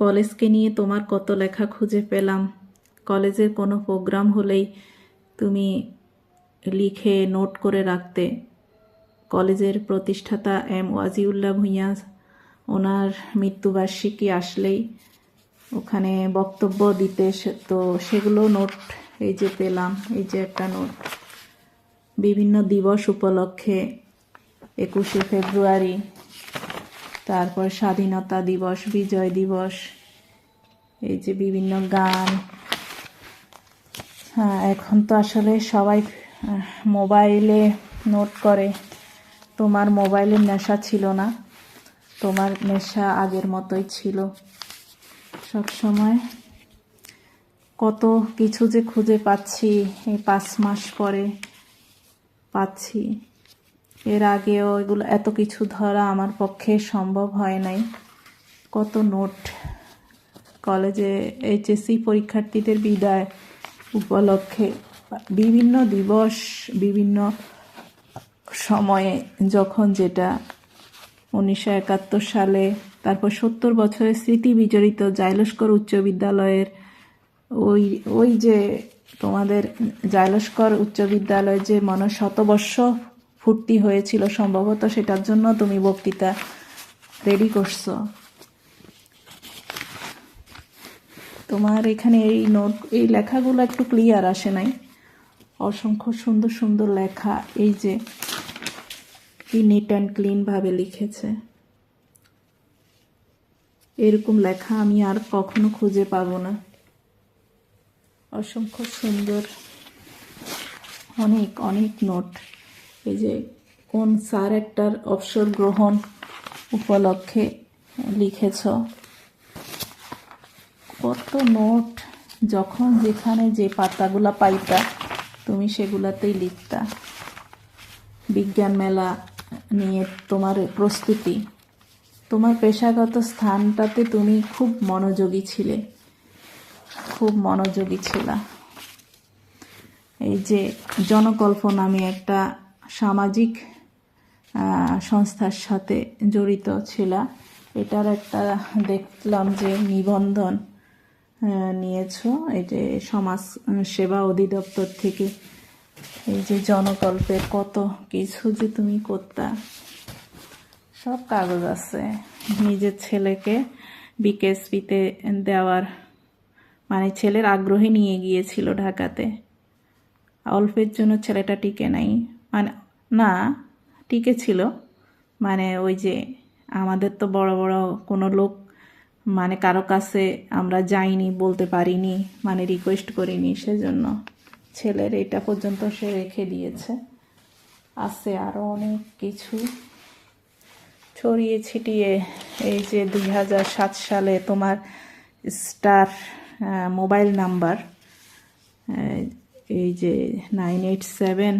কলেজকে নিয়ে তোমার কত লেখা খুঁজে পেলাম। কলেজের কোনো প্রোগ্রাম হলেই তুমি লিখে নোট করে রাখতে। কলেজের প্রতিষ্ঠাতা এম ওয়াজিউল্লাহ ভূঁইয়া, ওনার মৃত্যুবার্ষিকী আসলেই ওখানে বক্তব্য দিতে তো সেগুলো নোট এই যে পেলাম, এই যে একটা নোট। বিভিন্ন দিবস উপলক্ষে একুশে ফেব্রুয়ারি, তারপর স্বাধীনতা দিবস, বিজয় দিবস এই যে বিভিন্ন গান। হ্যাঁ এখন তো আসলে সবাই মোবাইলে নোট করে। তোমার মোবাইলের নেশা ছিল না। তোমার নেশা আগের মতোই ছিল। সব সময় কত কিছু যে খুঁজে পাচ্ছি এই পাঁচ মাস পরে। পাচ্ছি। এর আগেও এগুলো এত কিছু ধরা আমার পক্ষে সম্ভব হয় নাই। কত নোট কলেজে এইচএসসি পরীক্ষার্থীদের বিদায় উপলক্ষে বিভিন্ন দিবস, বিভিন্ন সময়ে যখন যেটা উনিশশো একাত্তর সালে, তারপর সত্তর বছরের স্মৃতি বিজড়িত জাইলস্কর উচ্চ বিদ্যালয়ের ওই ওই যে তোমাদের জাইলস্কর উচ্চ বিদ্যালয়ে যে মনে শতবর্ষ ফুর্তি হয়েছিল সম্ভবত সেটার জন্য তুমি বক্তৃতা রেডি করছ। তোমার এখানে এই নোট এই লেখাগুলো একটু ক্লিয়ার আসে নাই। অসংখ্য সুন্দর সুন্দর লেখা, এই যে কি নিট অ্যান্ড ক্লিনভাবে লিখেছে। এরকম লেখা আমি আর কখনো খুঁজে পাবো না। অসংখ্য সুন্দর, অনেক অনেক নোট এই যে কোন স্যার একটার অবসর গ্রহণ উপলক্ষে লিখেছ। কত নোট যখন যেখানে যে পাতাগুলা পাইতা, তুমি সেগুলাতেই লিখতা। বিজ্ঞান মেলা নিয়ে তোমার প্রস্তুতি। তোমার পেশাগত স্থানটাতে তুমি খুব মনোযোগী ছিলে। খুব মনোযোগী ছিলা। এই যে জনকল্প নামে একটা সামাজিক সংস্থার সাথে জড়িত ছিলা, এটার একটা দেখলাম যে নিবন্ধন নিয়েছো। এই যে সমাজ সেবা অধিদপ্তর থেকে এই যে জনকল্পের কত কিছু যে তুমি করতা, সব কাগজ আছে। নিজের ছেলেকে বিকেএসপিতে দেওয়ার মানে ছেলের আগ্রহে নিয়ে গিয়েছিল ঢাকাতে। অল্পের জন্য ছেলেটা টিকে নাই। মানে না, টিকে ছিল। মানে ওই যে আমাদের তো বড় বড় কোনো লোক মানে কারও কাছে আমরা যাইনি, বলতে পারিনি মানে রিকোয়েস্ট করিনি, সেজন্য ছেলের এটা পর্যন্ত সে রেখে দিয়েছে। আছে আরও অনেক কিছু। ছড়িয়ে ছিটিয়ে এই যে দুই হাজার সাত সালে তোমার স্টার মোবাইল নাম্বার এই যে নাইন এইট সেভেন,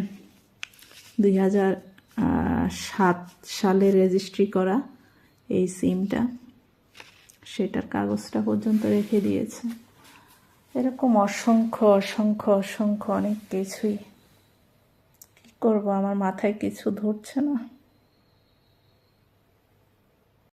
দুই হাজার সাত সালে রেজিস্ট্রি করা এই সিমটা সেটার কাগজটা পর্যন্ত রেখে দিয়েছে। এরকম অসংখ্য অসংখ্য অসংখ্য অনেক কিছুই। কী করব? আমার মাথায় কিছু ধরছে না।